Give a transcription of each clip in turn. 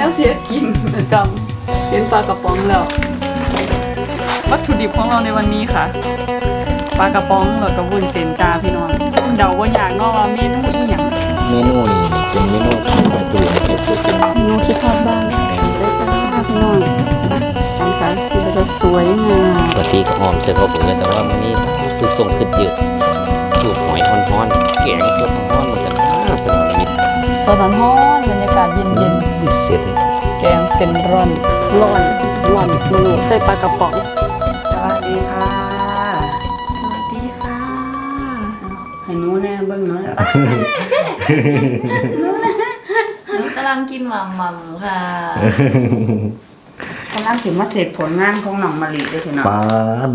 แล้วเสียกินประจำเป็นปลากระป๋องแล้ว วัตถุดิบของเราในวันนี้ค่ะ ปลากระป๋องแล้วก็วุ้นเส้นจ้าพี่น้องเดาว่าอยากเนอกว่าเมนูอีหยังเมนูนี่เป็นเมนูที่ประตูที่สุดเป็นเมนูคิดทอดบ้านได้จ้าพี่น้องสังสรรค์คือจะสวยงามปกติก็หอมเสือเขาผมเลยแต่ว่ามันนี่คือส่งขึ้นเยอะถูกหอยฮ้อนๆแกงสด สดร้อนบรรยากาศเย็นเสร็จๆแกงเส้นร้อนร้อนร้อนเมนูใส่ปลากระป๋องสวัสดีค่ะสวัสดีค่ะให้หนูแน่เบิ่งหน่อยหนูกำลังกินหม่ำม่ำค่ะกำลังถึงมาเสร็จผลงานของน้องมะลิด้วยพี่น้องป้า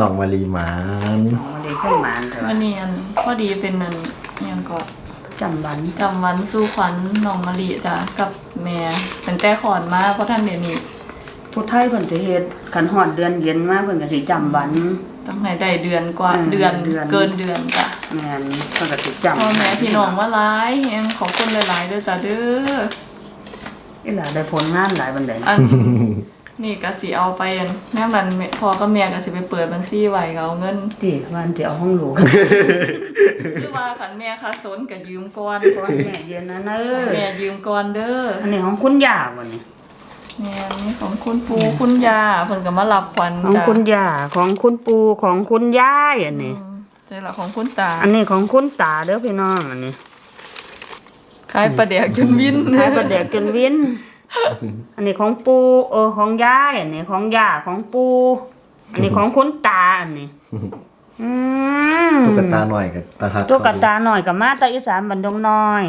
ดอกมะลีหมานน้องมะลิขึ้นมาเถวัอะนนี้อันพอดีเป็นอันอิหยังก็ จำวันจำวันสู้ขวัญน้องมะลิจ้ะกับแม่ตั้งแต่ขอนมาเพราะท่านเดี๋ยวนี้ผู้ไทยเพิ่นจะเฮ็ดกันฮอดเดือนเย็นมาเพิ่นก็สิจำวัน ตั้งไหนได้เดือนกว่าอืมเดือนเดือน เกินเดือนจ้ะแม่นเพิ่นก็สิจำพ่อแม่พี่น้องว่าร้ายแฮงขอบคุณหลายๆเด้อจ้ะเด้อ อีหล่าได้ผลงานหลายบันไดอัน นี่ก็สิเอาไปอันแม่มันแม่พ่อกับแม่ก็สิไปเปิดบัญชีไว้ก็เอาเงินที่ว่าอันสิเอาห้องหลวงหรือว่าคันแม่ค่าสนก็ยืมก่อนก่อนแม่เย็นนะเด้อแม่ยืมก่อนเด้ออันนี้ของคุณย่าบ่นี่แม่นี่ของคุณปู่คุณย่าเพิ่นก็มารับขวัญของจ้ะคุณย่าของคุณปู่ของคุณยายอันนี้อืมใช่ละของคุณตา อันนี้ของคุณตาเด้อพี่น้องอันนี้ขายปลาแดกจนวินขายประเดี๋ยวจนวิน อันนี้ของปูเออของยายอันนี้ของย่าของปู อันนี้ของคุณตาอันนี้ อืมตุ๊กตาหน่อยกับตาฮักตุ๊กตาหน่อยกับมาตาอีสานบันดงน้อย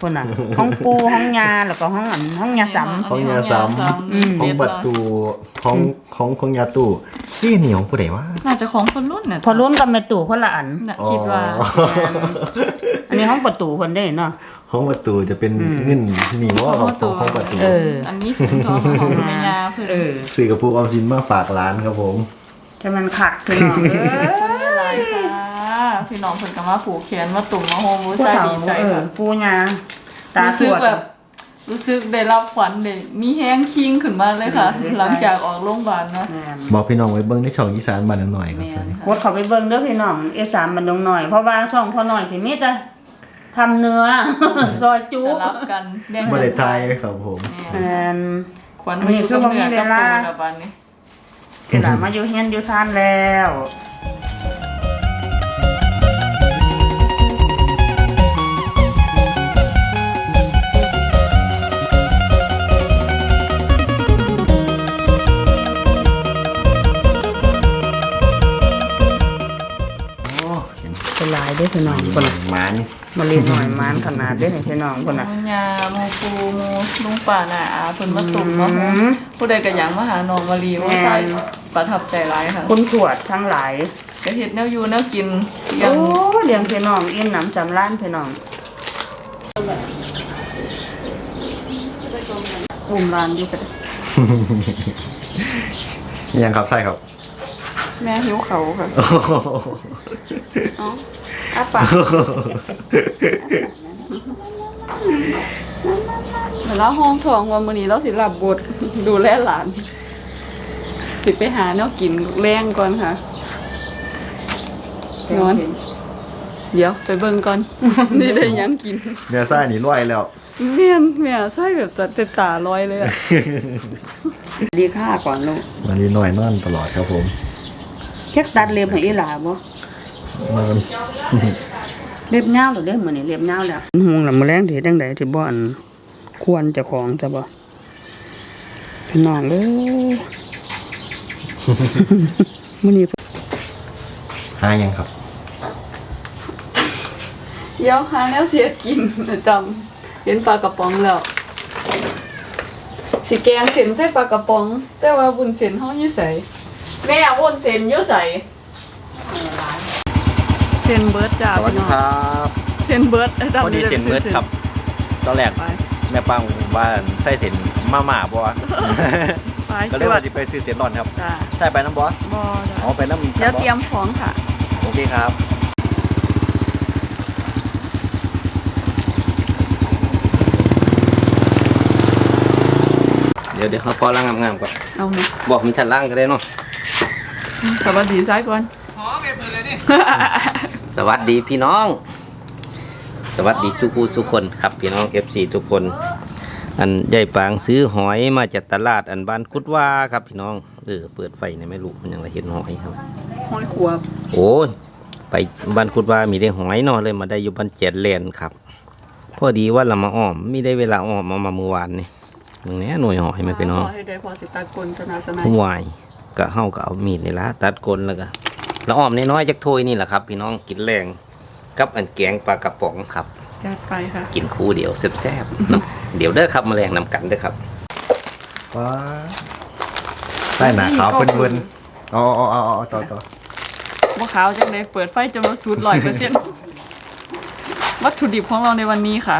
พุ่นน่ะ ของปูของยาแล้วก็ของอันของยาสำ ของยาซ้อืมำของประตูของของของยาตู้นี่เหนียวผู้ใดวะน่าจะของคนรุ่นน่ะพอรุ่นกับแม่ตู่คนละอันน่ะคิดว่า อ๋อ อันนี้ของประตูคนได้เนาะ ของประตูจะเป็นเงินหนีว่าของของของประตูเออ อันนี้ถึงทองของแม่ยาเพิ่นเออซื้อกระปุกออมสินมาฝากร้านครับผมจะมันขัดพี่น้องเออไม่หลายค่ะพี่น้องเพิ่นก็มาผูกแขนมาตุ่มมาโฮมรู้ผู้สึกเฒ่าดีใจเออค่ะปูยาตารู้สสึกวดแบบรู้สึกได้รับขวัญได้มีแห้งคิงขึ้นมาเลยค่ะ หลังจากออกโรงพยาบาลเนาะแม่นบอกพี่น้องไว้เบิ้งในช่องอีสานบ้านหน่อยครับแม่ตอนนนี้กค่ะดเขาไปเบิ่งเด้อพี่น้องเอสามบันดงหน่อยเพราะว่าช่องพอหน่อยที่มีแต่ ทำเนื้อ ซอยจุจะรับกันแบ่งบ่กันได้ทายครับผม แม่แอนขวัญมาอยู่กับเหนือกับตูนอะบันนี้ เวลามาอยู่เฮียนอยู่ทานแล้ว พี่น้องคนน่ะหมันมาเรียนหน่อยมานขนาดเด้อนี่พี่น้องคนน่ะมูยาโมปูโมลุงป่าน่ะอาเพิ่นมาตุ่มมาโฮมอืม ผู้ใดก็อยากมาหาน้องมารีว่าใส่ประทับใจหลายค่ะคุณถวดทั้งหลายกระเฮ็ดแนวอยู่แนวกินยัโอ้งเลี้ยงพี่น้องอินน้ำจำร้านพี่น้องอุ้มร้านดีกันยังครับใช่ครับ แม่หิวเขาค่ะ เอ้า อาปากแล้วห้องทองว่ามื้อนี้เราสิรับบทดูแลหลาน สิไปหาแนวกินแรงก่อนค่ะ นอน เดี๋ยวไปเบิ่งก่อน นี่ได้หยังกิน เนื้อไส้นี่ร้อยแล้วแม่นแม่ใส่แบบตัดแต่ตาลอยเลยอะ ดีค่าก่อนลูกวันนี้หน่อยนอนตลอดครับผม แค่ตัดเล็บให้อีหลาบ่นอน เล็บยาวหรือเล็บมื้อนี้เล็บยาวแล้วหงละมื้อแรงสิเฮ็ดจังไดที่บ่อันควรเจ้าของซะบ่พี่น้องเอ้ยมื้อนี้หายังครับเดี๋ยวหาแนวเสียกินประจำเห็นปลากระป๋องแล้วสิแกงเส้นใส่ปลากระป๋อง แต่ว่าบุญเส้นเฮาอยู่ไสแม่วุ้นเส้นอยู่ไสเส้ นเบิร์ดจ้าสวัสดีครับเส้นเบิร์ดไอ้ดำพอดีเส้นเมืดครับ ตอนแรกไปแม่ปังว่าใส่เส้นมาม่าบ่วะไปก็เลยว่าจะไปซื้อเส้นร้อนครับจ้าใส่ไปน้ำบ่บ่จ้าเอาไปน้ำเดี๋ยวเตรียมของค่ะ โอเคครับอดี๋ยวเดี๋ยวเขาพอล่างงามๆก่อนเอาเนี่ยบอกมีทันล่างก็ได้เนาะสวัสดีซ้ายก่อน สวัสดีพี่น้อง สวัสดีสุคูสุคนครับพี่น้อง FC ทุกคน อันใหญ่ปางซื้อหอยมาจากตลาดอันบ้านคุดว่าครับพี่น้องเออเปิดไฟในไม่รู้มันยังไรเห็นหอยครับ ห้อยขวบโอ้ยไปบ้านคุดว่ามีได้หอยเนาะเลยมาได้อยู่บ้านเจ็ดเลนครับ พอดีว่าเรามาอ้อมไม่ได้เวลาอ้อมมามาเมื่อวานนี่มึงแน่หน่วยหอยไหมาพี่น้องขให้ได้พอสิตากลสนาสนายวายก็เฮาก็เอามีดนี่ละตัดกลแล้วก็แล้วอ้อมน้อยๆจักถ้วยนี่แหละครับ พี่น้องกินแรงกับอันแกงปลากระป๋องครับ จัดไปค่ะ กินคู่เดียวแซ่บๆเนาะเดี๋ยวเด้อครับมาแรงนำกันเด้อครับว้าใต้หนาขาวเปิ้นๆอ๋ออ๋ออ๋ออ๋อต่อต่อว่าขาวจังเลยเปิดไฟจะมาสูตรร้อยเปอร์เซ็นต์วัตถุดิบของเราในวันนี้ค่ะ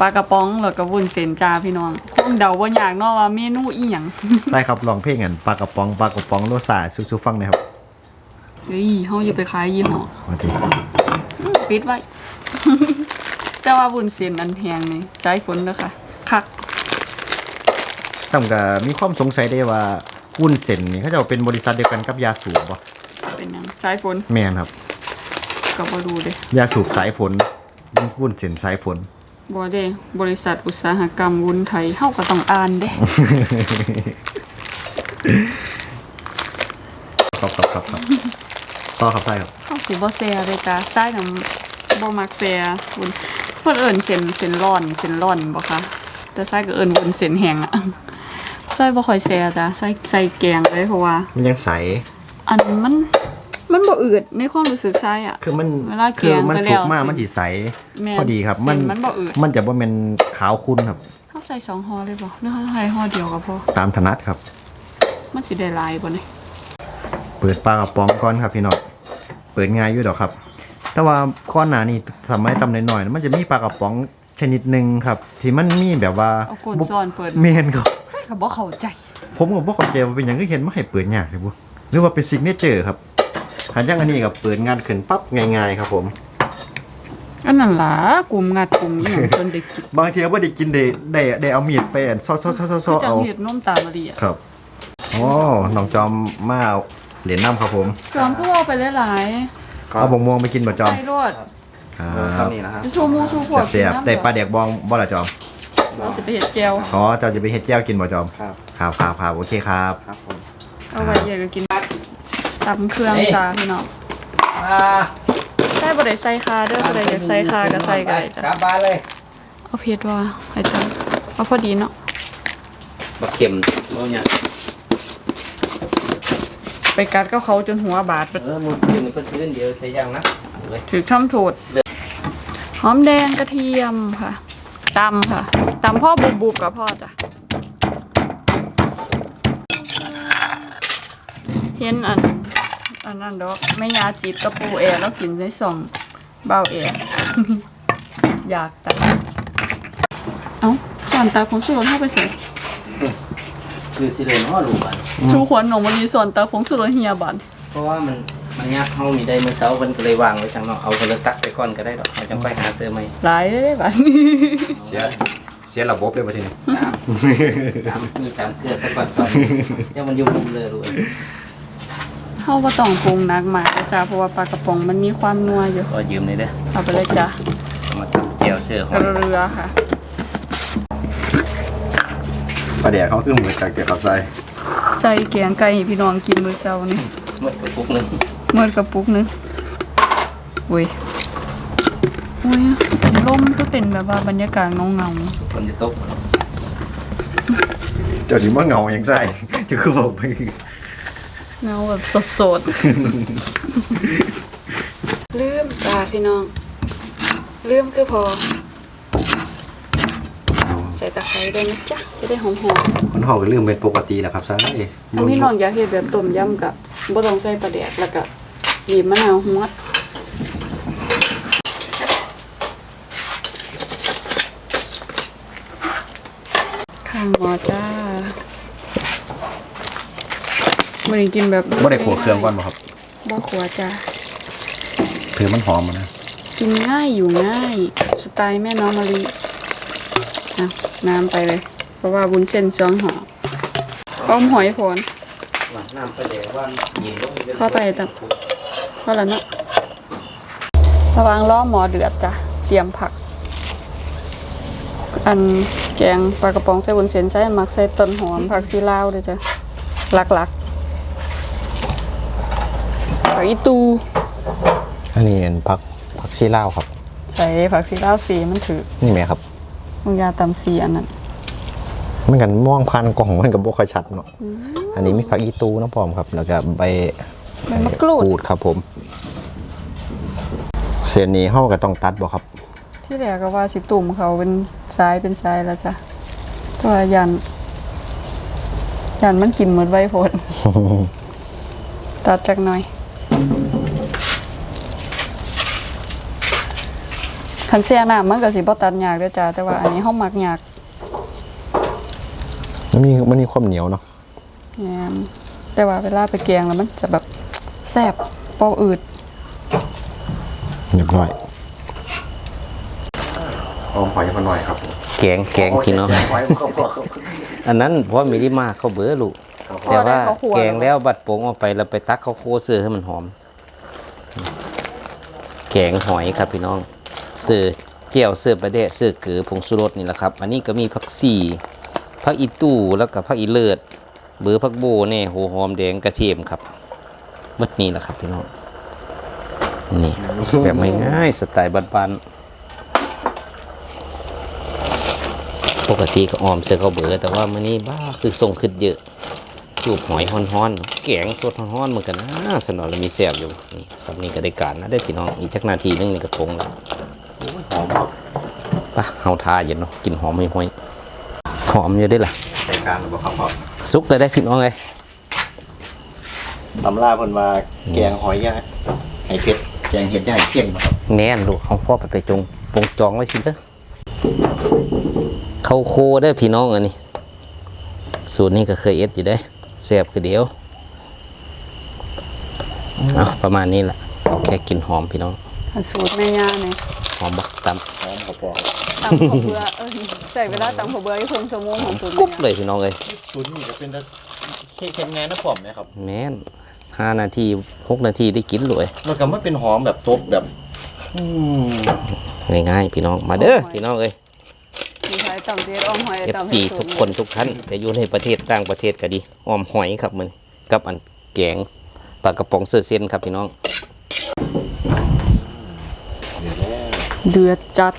ปลากระป๋องแล้วก็วุ้นเส้นจ้าพี่น้องคงเดาว่าอยากเนาะว่าเมนูอีหยังใช่ครับลองเพลงกันปลากระป๋องปลากระป๋องโลซาซูซูฟังหนะครับ เฮ้ยเฮาอย่าไปขายยี่ห้อมาทีปิดไว้ แต่ว่าวุ้นเส้นอันแพงนี่สายฝนเด้อค่ะคักตั้งก็มีความสงสัยได้ว่าวุ้นเส้นนี่เขาจะเอาเป็นบริษัทเดียวกันกับยาสูบป่ะเป็นหยังสายฝนแม่นครับก็บ่รู้เด้ยาสูบสายฝนวุ้นเส้นสายฝนบ่เด้บริษัทอุตสาหกรรมวุ้นไทยเฮาก็ต้องอ่านเด้ครับครับครับครับ ต่อครับใช่ครับเฮาสิบ่แซ่เลยจ้าสายน้ำบ่มักแซ่วุ้นเพิ่นเอิ้นเส้นเส้นร้อนเส้นร้อนบ่คะแต่สายก็เอิ้นวุ้นเส้นแห้งอะสายบ่ค่อยแซ่จ้าใส่ใส่แกงเลยเพราะว่า มันยังใส อันมันมันบ่อืดในความรู้สึกสายอะคือมันเวลาคือมันแกงไปสุกมากแล้วมันจีใสแม่นพอดีครับ มันเส้นมันบ่อืดมันจะบ่เป็นขาวคุ้นครับเฮาใส่สองห่อเลยบ่หรือเฮาใส่ห่อเดียวก็พอตามถนัดครับ มันสิได้หลายบ่เนี่ยเปิดปลากระป๋องก่อนครับพี่น้องเปิดง่ายอยู่ดอกครับ แต่ว่าก้อนหนานี่ทำไมตำหน่อยๆมันจะมีปลากระป๋องชนิดหนึ่งครับที่มันมีแบบว่าเอากนซ่อนเปิดเมนครับใส่ก็บ่เข้าใจ ผมก็บอกกับเจว่าเป็นอย่างก็เห็นไม่ให้เปิดยากเลยบุหรือว่าเป็นซิกเนเจอร์ครับหันย่างอันนี้กับเปิดงานขึ้นปั๊บง่ายๆ ครับผมอันนั้นล่ะกลุ่มงัดกลุ่มอีหยังจนได้กินบางทีว่าได้กินได้ได้ได้เอามีดไปอันซ้อซ้อซ้อซ้อซ้คืออจังเอาเห็ดนมตามะลิอะครับโอ้น้องจอมมา เอาเหรียญน้ำครับผมจอมก็เอาไปหลายเอาบงม่วงไปกินบ่จๆอมไปรดครับจะชูมูชูพวกเสียบๆแต่ปลาแดกบองบ่ละจอมเราจะไปเห็ดแก้วอ๋อเจ้าจะไปเฮ็ดแจ้วกินบ่จอมครับครับครับครับโอเคครับครับผมเอาไว้เยอะก็กินตำเครื่องจ้าพี่น้องอ่าใส่บ่ได้ใส่คาเด้อบ่ได้อยากใส่คาก็ใส่ก็ได้กลัจ้ะบบ้านเลยเอาเผ็ดว่าให้จ้าเอาพอดีเนาะบักเข็มบ่เนี่ย ไปกัดกับเขาจนหัวบาดเออมึงกินเพิ่นคืนเดียวใส่ย่างนะเว้ยถือทำโทษหอมแดงกระเทียมค่ะตำค่ะตำพ่อบุบๆกับพ่อจ้ะเห็นอันอันนั้นดอกแม่ยาจิตกระปูแอร์แล้วกินในสองเบาแอร์อยากแต่เอ้าสอนตาของสุรนเข้าไปใส่คือสิเลยเนาะลูกอะ ชูขวัญหนองวันนี้สอนตาของสุรนเฮียบันเพราะว่ามันมันยากเฮามีได้มื้อเช้าเพิ่นก็เลยวางไว้ทางนอกเอาเพิ่นเลยตักไปก่อนก็ได้ดอกเราจังค่อยหาซื้อใหม่หลายเลยบันเสียเสียระบบเลยประเทศนี้ตามตามมีตามเกลือสักก่อนก่อนยังมันอยู่มุมเลยลูกเอ้ยเข้าว่าต้องปรุงหนักมากนะจ้าเพราะว่าปลากระป๋องมันมีความนัวอยู่ก็ยืมเลยเด้อเอาไปเลยจ้าเอามาทำแจ่วเสือหกอยระเรือค่ะ ปลาแดกเขาคือเหมือนจากเกี่ยวกับใจ ใส่แกงไก่ให้พี่น้องกินมื้อเช้านี่หมดกระปุกหนึงเมื่อกระปุกหนึงอุ้ยอุ้ยลมก็เป็นแบบว่าบรรยากาศเงาเงาคนจะตกเจ้าสิว่าเงาอย่างใจจะคือบอกไปๆเงาแบบสดๆลืมจ้าพี่น้องลืมคือพอ ใส่ตะไคร้ด้วยนะจ๊ะจะได้หอมคนหอกเรื่องเป็นปกตินะครับใช่ๆถ้าพี่น้องอยากเฮ็ดแบบต้มยำกับบ่ต้องใส่ปลาแดกแล้วก็บีบมะนาวฮวดข้างหมอจ้าไม่ได้กินแบบบ่ได้ขัวเครื่องก่อนบ่ครับบ่ขัวจ้าเพื่อมันหอมมานะ กินง่ายอยู่ง่าย สไตล์แม่น้องมะลิอะ น้ำไปเลย เพราะว่าบุญเส้นสองห่ออ้อมหอยพรน้ำไปแดงว่ายินลงไปเข้าไปตับเพราะแล้วเนาะระวังล้อหมอเดือดจ้ะ เตรียมผัก อันแกงปลากระป๋องใส่บุญเส้นใส่หมักใส่ต้นหอมผักซีลาวเลยจ้ะหลักๆผักอีตู อันนี้เป็นผักผักชีลาวครับ ใส่ผักซีลาวสีมันถือนี่ไหมครับ มึงยาตำสีอันนั้นมันกันม่วงพันกล่องมันกับบ่ค่อยชัดเนาะอันนี้มีผักอีตูน้ำปอมครับ แล้วก็ใบใบมะกรูดกูดครับผมเส้นนี้เฮาก็ต้องตัดบ่ครับ ที่แรกก็ว่าสิตุ่มเขาเป็นซ้ายเป็นซ้ายแล้วจ้ะแต่ว่ายันยันมันกินหมดไว้โพดตัดจากหน่อย คันเสียน้ำมันก็สิบ่ตัดยากเด้อจ้ะแต่ว่าอันนี้เฮามักยากมันมีมันมีความเหนียวเนาะแม่นแต่ว่าเวลาไปแกงแล้วมันจะแบบแซ่บเปาอืดเรียบร้อยหอมหอยมาหน่อยครับแกงแกงพี่น้องหอยครับพ่อครับอันนั้นเพราะมีริมาเข้าเบอร์ลูกแต่ว่าแกงแล้วบัดโป่งออกไปแล้วไปตักข้าวโคเสือให้มันหอม แกงหอยครับพี่น้อง เสือเจียวเสือประเดะเสือเกือผงสุรสนี่แหละครับ อันนี้ก็มีผักสีผักอีตู้แล้วก็ผักอีเลิศเบือผักโบเน่โหหอมแดงกระเทียมครับเบิดนี้แหละครับพี่น้องนี่แบบง่ายๆสไตล์บ้านๆปกติก็ออมเสือข้าวเบอแต่ว่ามื้อนี้บ้าคือส่งขึ้นเยอะจูบหอยฮ้อนๆแกงสดฮ้อนๆเหมือนกันนะสนอแล้วมีแซ่บอยู่นี่สำนีก็ได้การนะได้พี่น้องอีกจักนาทีนึงนี่ก็ปรงแล้ว อมปะเฮาทาอยู่เนาะกินหอมห้อยๆหอมอยู่ได้อล่ะรายการบ่ครับพ่อซุกเลยได้พี่น้องเลยตำราเพิ่นว่าแกงหอยย่าให้เผ็ดแกงเห็ดย่าให้เค็มบ่ครับแม่นลูกเอาพ่อไปไปจงปรุงจองไว้สิเด้อเข้าโคเด้อพี่น้องอันนี้สูตรนี้ก็เคยเอ็ดอยู่ได้อแซ่บคือเดียวเอาประมาณนี้แหละเอาแค่กลินหอมพี่น้องอันสูตรแม่ย่าเนี่ย หอมบักตำหอมครับพ่อตำข้าวเบื่อเออใส่เวลาตำข้าวเบื่ออีกครึ่งชั่วโมงของสูตรกุ๊บแม่เลยพี่น้องเลยสูตรนี้จะเป็นเค็มๆแน่นะผมนะครับ แม่นห้านาทีหกนาทีได้กินเลยมันก็ไม่เป็นหอมแบบตบแบบอืมง่ายๆพี่น้องมาเด้อพี่น้องเอ้ยมีใครตำเทียดอ้อมหอยเอฟตำซีให้สูทุตกรคนทุกท่านจะอยู่ในประเทศต่างประเทศก็ดีออมหอยครับมันกับอันแกงปลากระป๋องเสือเส้นครับพี่น้อง เดือดจัด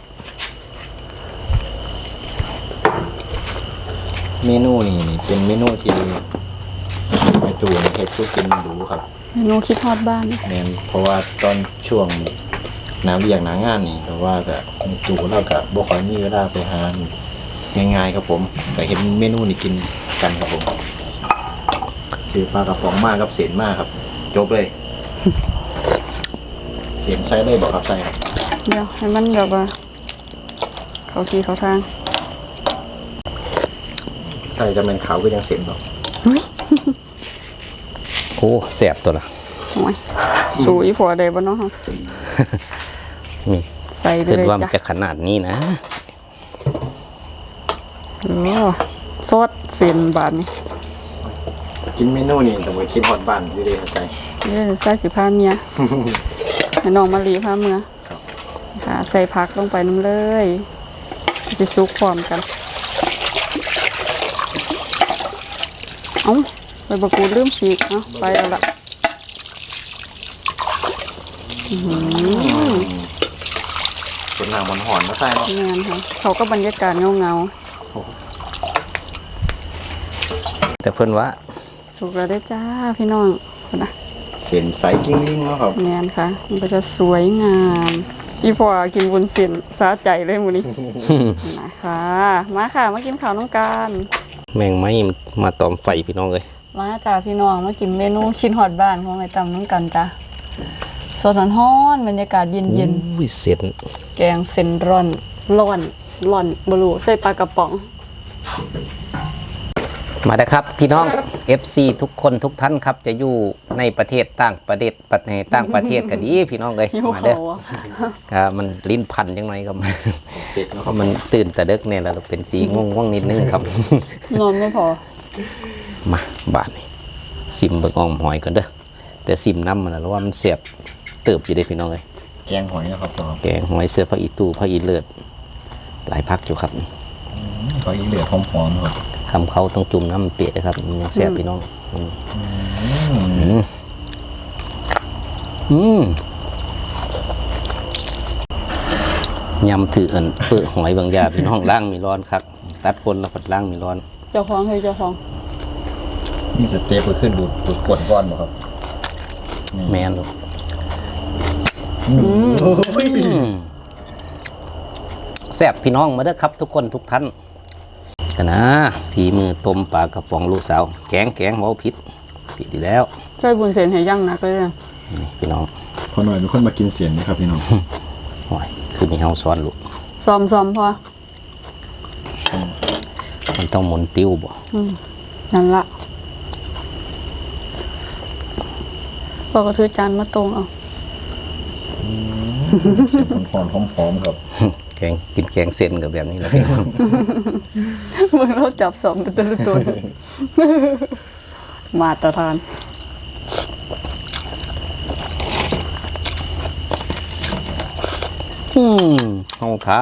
เมนูนี่นี่เป็นเมนูที่แม่จูนเฮ็ดสู้กินดูครับเมนูคิดฮอดบ้าน แม่นเพราะว่าตอนช่วงน้ำเรียกหนางานนี่แต่ว่าก็แม่จูเราก็บ่ค่อยมีเวลาไปหาง่ายๆครับผมก็เห็นเมนูนี่กินกันครับผมซื้อปลากระป๋องมากกับเศษมากครับ จบเลย เสียนใส่ได้บอกครับใส่ครับ เดี๋ยวให้มันแบบว่า เขาทีเขาทางใส่จะเป็นขาวก็ยังเสียนบอกอุ้ยโอ้แซ่บตัวละโอ้ยสูอีผัวได้บ่เนาะมีใส่ไปคิดเลยว่ามันจ้ะจะขนาดนี้นะโอ้ซอสเส้นบาทนี่กินเมนูนี่แต่ว่าคิดฮอดบ้านอยู่ดีครับใส่เด้อใส่สิพาเมียให้น้องมาลีพาเมือครับค่ะ ใส่ผักลงไปน้ำเลยสิซุกพร้อมกัน เอ้าใบบักกูดลืมฉีกเนาะไปแล้วล่ะเป็นหนังมันหอนมาใส่เนาะแม่นค่ะเขาก็บรรยากาศเงาเงาแต่เพิ่นว่าๆสุกแล้วได้อจ้าพี่น้องคนนะเสียนใสกิ้งลิงเนาะครับแม่นค่ะ มันก็จะสวยงาม อีพอกินบุญเส้นสาใจเลยมื้อนี้ นะคะมาค่ะ มากินข้าวน้องการแมงไม้มาตอมไฟพี่น้องเลยมาจ้าพี่น้องมากินเมนูชิ้นหอดบ้านของไอ้ตำน้องกันจ้าสดร้อนๆบรรยากาศเย็นอุ้ยเส้นๆแกงเส้นร่อนร่อนร่อนบลูใส่ปลากระป๋อง มาเด้อครับพี่น้อง FC ทุกคนทุกท่านครับจะอยู่ในประเทศต่างประเทศประในต่างประเทศก็ดีพี่น้องเลยหิวมาเขาเด้ออะครับมันลิ้นพันยังไงครับเป็ดเนาะเพราะมันตื่นแต่เด็กเนี่ยเราเป็นสีง่วงง่วงๆนิดนึงครับนอนไม่พอ มาบาทนี่ซิมเบิ่งอ่อมหอยกันเด้อแต่ซิมน้ำมันนะแล้วว่ามันเสียบเติบอยู่เด้พี่น้องเลยแกงหอยนะครับพ่อแกงหอยเสื้อพระอีตู้พระอีเลือด หลายพักอยู่ครับหอยเหลือดหอมๆครับ คำเขาต้องจุ่มน้ำมันเปียกเลยครับมันยังแซ่บพี่น้องอืมอืมยำถืออันเปื้อหอยบางอย่างพี่น้องล่างมีร้อนครับตัดคนแล้วผัดล่างมีร้อน เจ้าของเฮ้ยเจ้าของนี่สเต็ปก็ขึ้นดูดดูดกดก้อนบ่ครับแมนลูกโอ้ยแซ่บพี่น้องมาเด้อครับ ทุกคนทุกท่านกั นนะฝีมือต้มปลากระป๋องลูกสาว แกงแกงเมาพิษผิดดีแล้วช่วยบุญเซนให้ยั่งนักเลยนะนี่พี่น้องพอหน่อยเป็นคนมากินเสียนนะครับพี่น้องโอ้ยคือมีเฮาซ้อนลูกซ้อมซ้อมพอมันต้องหมุนติ้วบ่อืมนั่นละพอก็ถือจานมาตรงเอาเสียนหอนๆหอมๆครับ แกงกินแกงเส้นกับแบบนี้แหละพี่น้องมึงเราจับสองเป็นตัวละตัว มาตรฐานอืมห้องท้า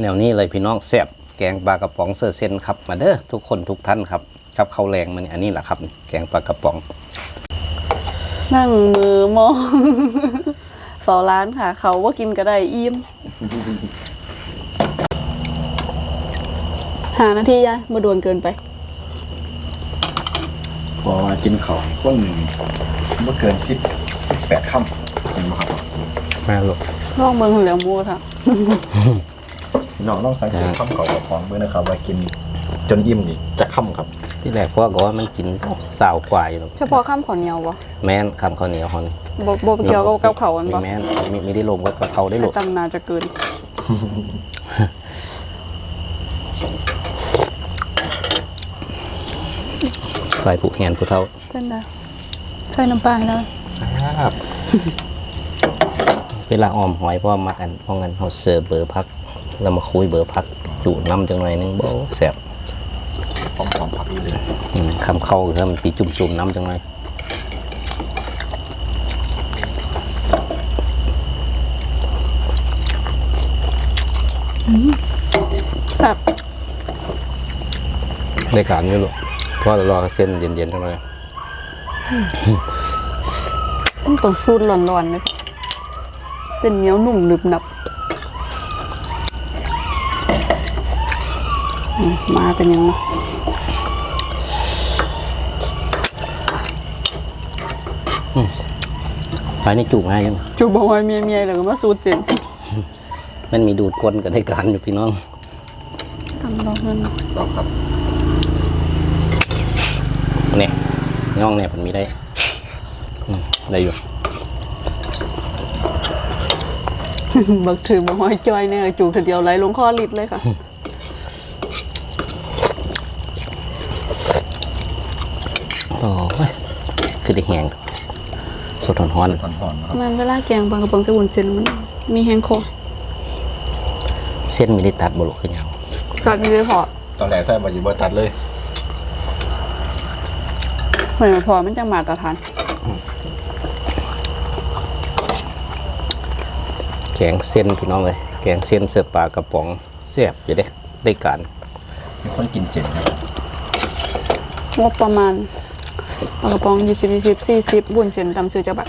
แนวนี้เลยพี่น้องแซ่บแกงปลากระป๋องเสื้อเส้นครับ มาเด้อทุกคนทุกท่านครับครับข้าวแรงมันอันนี้แหละครับ แกงปลากระป๋อง นั่งมือมอง เฝ้าร้านค่ะ เขาว่ากินก็ได้อิ่ม หานาทียายมาด่วนเกินไปเพอกินเขาวก้นเมื่อเกินสิบสิบแปดค่ำเห็นไหมครับมาลูกลองเบิ่งแล้วมูค่ะพี่น้องต้องสังเกตค่ำเขากับของเบื่อนะครับว่ากิน จนอิ่มนี่จะค่ำครับ ที่แรกพ่อก็ว่ามันกินสาวกว่าอยู่หรอกเฉพาะข้ามขอเหนียวบ่แม่นคำข้าวเหนียวฮอนบ่บ่เกี่ยวกับกับเขาวอันมีบ่แม่นมีไม่ได้ลมก็กับเขาได้หลแต่บจำนาจะเกินฝ่ายผู้แหนผู้เท่าเป็นได้ใส่น้ำปลาให้แล้วเวลาออมหอยเพราะว่ามักอันเพราะงั้นเขาเสิร์ฟเบอร์พักแล้วมาคุยเบอร์พักดูน้ำจังหน่อยหนึงโบแซ่บ หอมๆผักอีเลยอืมคำเข้าคือทำสีจุ่มๆน้ำจังหน่อยแซ่บได้การอยู่ลูกเพราะเรารอเส้นเย็นๆจังหน่อยมันต้องสูตรร้อนๆเลยเส้นเหนียวนุ่มหนึบหนับอืมมาเป็นยังไง ไปนี่จุ่มง่ายยังจูบอกว่าเมียเมียแล้วก็มาสูตรเส้นมันมีดูดก้นก็ได้การอยู่พี่น้องทำรองเงินต่อครับเนี่ยย่องเนี่ยมันมีได้อืมได้อยู่บักถือบักหอยจอยเนี่ยจูบทีเดียวไหลลงคอลิดเลยค่ะโอ้ยคือได้แหง สดหอนหอนๆนะครับมันเวลาแกงปลากระป๋องใส่วุ้นเส้นมันมีแห้งคอๆเส้นไม่ได้ตัดบลุขึ้นยาวกัดนี่เลยพอตอนแรกใส่บาจิบตัดเลยเหมือนพอมันจะมาตรฐานแกงเส้นพี่น้องเลยแกงเส้นเสือปลากระป๋องแซ่บอยู่เด้ได้การมีคนกินเสียนครับงบประมาณ ปลากระป๋องยี่สิบยี่สิบสี่สิบบุญเส้นตำซื้อจะแบบ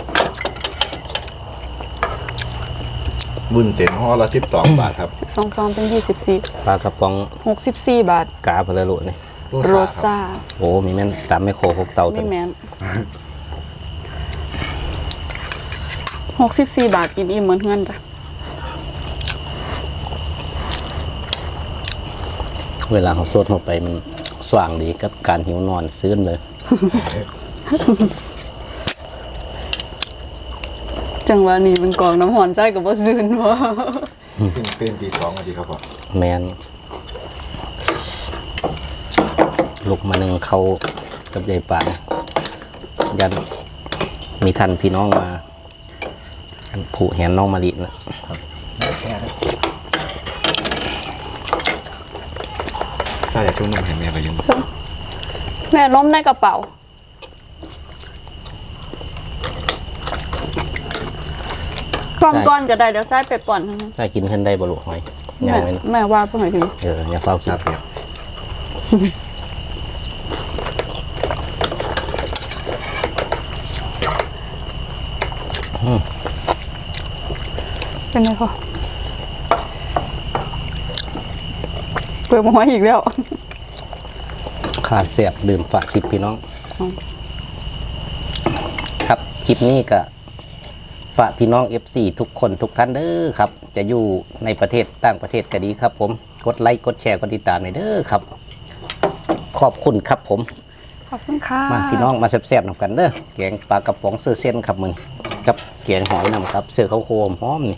บุญเสียนห่อละสิบสองบาทครับสองฟองเป็นยี่สิบสี่ปลากระป๋องหกสิบสี่บาท กาเพลลุนี่โรซ่าโอ้มีแม่นสามไมโครหกเตาตัวไม่นี้แมนหกสิบสี่บาทกินอิ่มเหมือนเพื่อนจ้ะเวลาเขาสดลงไปมันสว่างดีกับการหิวนอนซื้นเลย จังหวะนี้มันกองน้ำหอนใจกับว่าซื่นวะตื่นตื่นตีสองนาทีครับผมแมนลูกมาหนึ่งเขากับยายปางยันมีท่านพี่น้องมาผูกแหนน้องมาลินะถ้าแต่ช่วงนึงให้แม่ไปยัง แม่ล้มในกระเป๋าก้อนก้อนก็ได้เดี๋ยวใส่ไปป่อนให้นะได้กินขึ้นได้บรุหอยยัแม่งไงนะแม่ว่าเพื่อนถึงเอออย่าเฝ้ากินเนี่ยเป็นไงคะเปิดมาไว้อีกแล้ว ขาดเสียบดื่มฝากคลิปพี่น้อง ครับคลิปนี้ก็ฝากพี่น้อง FC ทุกคนทุกท่านเด้อครับ จะอยู่ในประเทศต่างประเทศก็ดีครับ ผมกดไลค์กดแชร์กดติดตามหน่อยเด้อครับ ขอบคุณครับผม ขอบคุณค่ะมาพี่น้องมาแซ่บๆนำกันเด้อแกงปลากระป๋องเสื้อเส้นครับมึงกับแกงหอยนำครับ เสื้อข้าวโคมหอมนี่